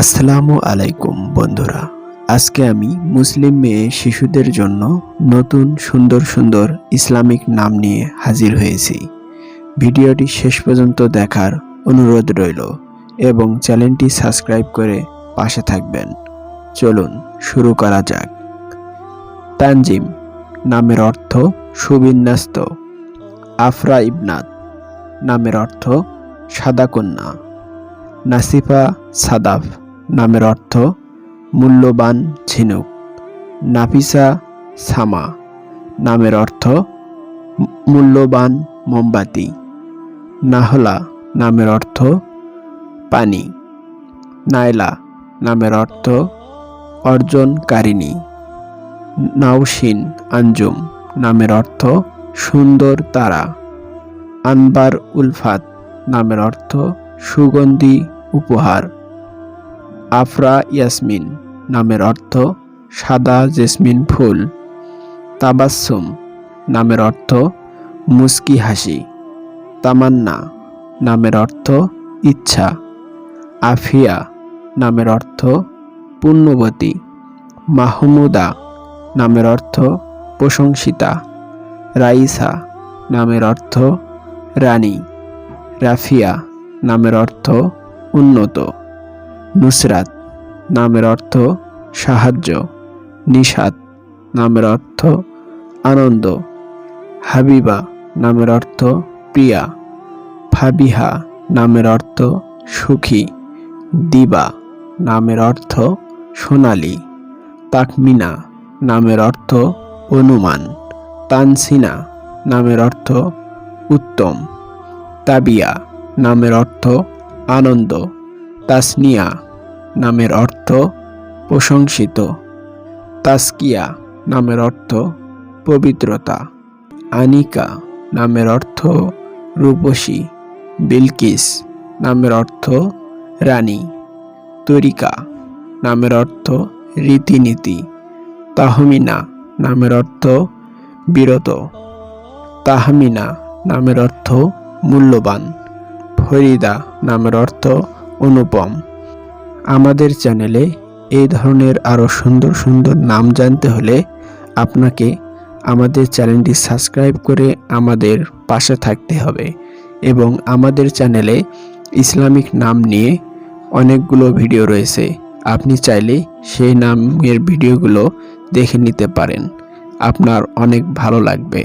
আসসালামু আলাইকুম, বন্ধুরা। আজকে আমি মুসলিম মেয়ে শিশুদের জন্য নতুন সুন্দর সুন্দর ইসলামিক নাম নিয়ে হাজির হয়েছি। ভিডিওটি শেষ পর্যন্ত দেখার অনুরোধ রইল এবং চ্যানেলটি সাবস্ক্রাইব করে পাশে থাকবেন। চলুন শুরু করা যাক। তানজিম নামের অর্থ সুবিন্যস্ত। আফরা ইবনাত নামের অর্থ সাদা কন্যা। নাসিফা সাদাফ নামের অর্থ মূল্যবান ঝিনুক। নাফিসা সামা। নামের অর্থ মূল্যবান মোমবাতি। নাহলা নামের অর্থ পানি। নাইলা নামের অর্থ অর্জনকারিণী। নাওশিন আঞ্জুম নামের অর্থ সুন্দর তারা। আনবার উলফাত নামের অর্থ সুগন্ধি উপহার। আফরা ইয়াসমিন নামের অর্থ সাদা জেসমিন ফুল। তাবাসসুম নামের অর্থ মুস্কি হাসি। তামান্না নামের অর্থ ইচ্ছা। আফিয়া নামের অর্থ পুণ্যবতী। মাহমুদা নামের অর্থ প্রশংসিতা। রাইসা নামের অর্থ রানী। রাফিয়া নামের অর্থ উন্নত। নুসরাত নামের অর্থ সাহায্য নিষাদ নামের অর্থ আনন্দ, হাবিবা নামের অর্থ প্রিয়া, ফাবিহা নামের অর্থ সুখী, দিবা নামের অর্থ সোনালি, তাকমিনা নামের অর্থ অনুমান, তানসিনা নামের অর্থ উত্তম, তাবিয়া নামের অর্থ আনন্দ। তাসনিয়া নামের অর্থ প্রশংসিত। তাস্কিয়া নামের অর্থ পবিত্রতা। আনিকা নামের অর্থ রূপসী। বিলকিস নামের অর্থ রানী। তরিকা নামের অর্থ রীতিনীতি। তাহমিনা নামের অর্থ বিরত। তাহমিনা নামের অর্থ মূল্যবান। ফরিদা নামের অর্থ অনুপম। আমাদের চ্যানেলে এই ধরনের আরও সুন্দর সুন্দর নাম জানতে হলে আপনাকে আমাদের চ্যানেলটি সাবস্ক্রাইব করে আমাদের পাশে থাকতে হবে এবং আমাদের চ্যানেলে ইসলামিক নাম নিয়ে অনেকগুলো ভিডিও রয়েছে। আপনি চাইলে সেই নামের ভিডিওগুলো দেখে নিতে পারেন। আপনার অনেক ভালো লাগবে।